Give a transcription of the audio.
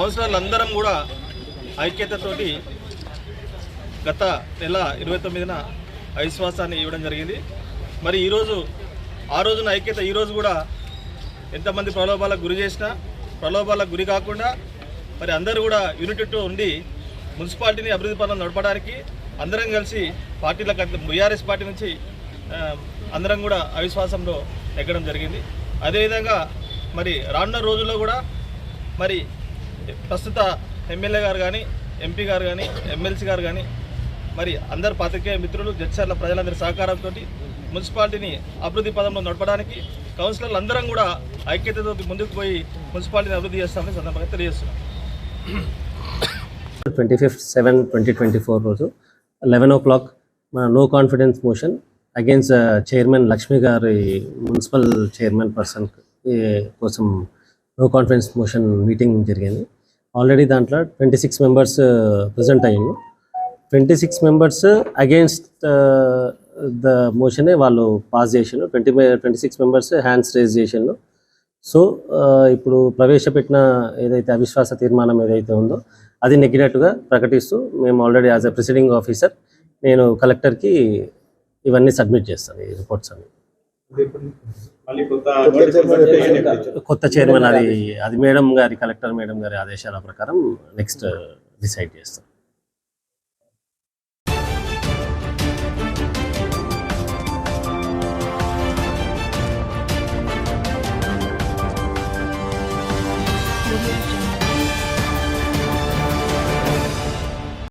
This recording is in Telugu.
కౌన్సిలర్లు అందరం కూడా ఐక్యతతోటి గత నెల ఇరవై తొమ్మిదిన అవిశ్వాసాన్ని ఇవ్వడం జరిగింది. మరి ఈరోజు ఆ రోజున ఐక్యత ఈరోజు కూడా ఎంతమంది ప్రలోభాలకు గురి చేసినా ప్రలోభాలకు గురి కాకుండా మరి అందరూ కూడా యూనిటీతో ఉండి మున్సిపాలిటీని అభివృద్ధి పనులు నడపడానికి అందరం కలిసి పార్టీలకు బీఆర్ఎస్ పార్టీ నుంచి అందరం కూడా అవిశ్వాసంలో ఎక్కడం జరిగింది. అదేవిధంగా మరి రానున్న రోజుల్లో కూడా మరి ప్రస్తుత ఎమ్మెల్యే గారు కానీ ఎంపీ గారు కానీ ఎమ్మెల్సీ గారు కానీ మరి అందరు పాత్రికేయ మిత్రులు జడ్చర్ల ప్రజలందరి సహకారంతో మున్సిపాలిటీని అభివృద్ధి పదంలో నడపడానికి కౌన్సిలర్లు అందరం కూడా ఐక్యతతో ముందుకు పోయి మున్సిపాలిటీని అభివృద్ధి చేస్తామని సందర్భంగా తెలియజేస్తున్నాం. Twenty fifth seven twenty twenty four రోజు లెవెన్ ఓ క్లాక్ మన no confidence motion against chairman Lakshmi గారి మున్సిపల్ చైర్మన్ పర్సన్ కోసం నో కాన్ఫిడెన్స్ మోషన్ మీటింగ్ జరిగింది. ఆల్రెడీ దాంట్లో ట్వంటీ సిక్స్ మెంబర్స్ ప్రజెంట్ అయ్యింది twenty six members against the మోషనే వాళ్ళు పాస్ చేసిండ్రు. Twenty twenty six members hands raise చేసిండ్రు సో uh, ఇప్పుడు ప్రవేశపెట్టిన ఏదైతే అవిశ్వాస తీర్మానం ఏదైతే ఉందో అది నెగ్గినట్టుగా ప్రకటిస్తూ మేము already as a presiding officer నేను కలెక్టర్కి ఇవన్నీ సబ్మిట్ చేస్తాను ఈ రిపోర్ట్స్ అన్ని. కొత్త చైర్మన్ అది అది మేడం గారి కలెక్టర్ మేడం గారి ఆదేశాల ప్రకారం నెక్స్ట్ uh, డిసైడ్ చేస్తాం.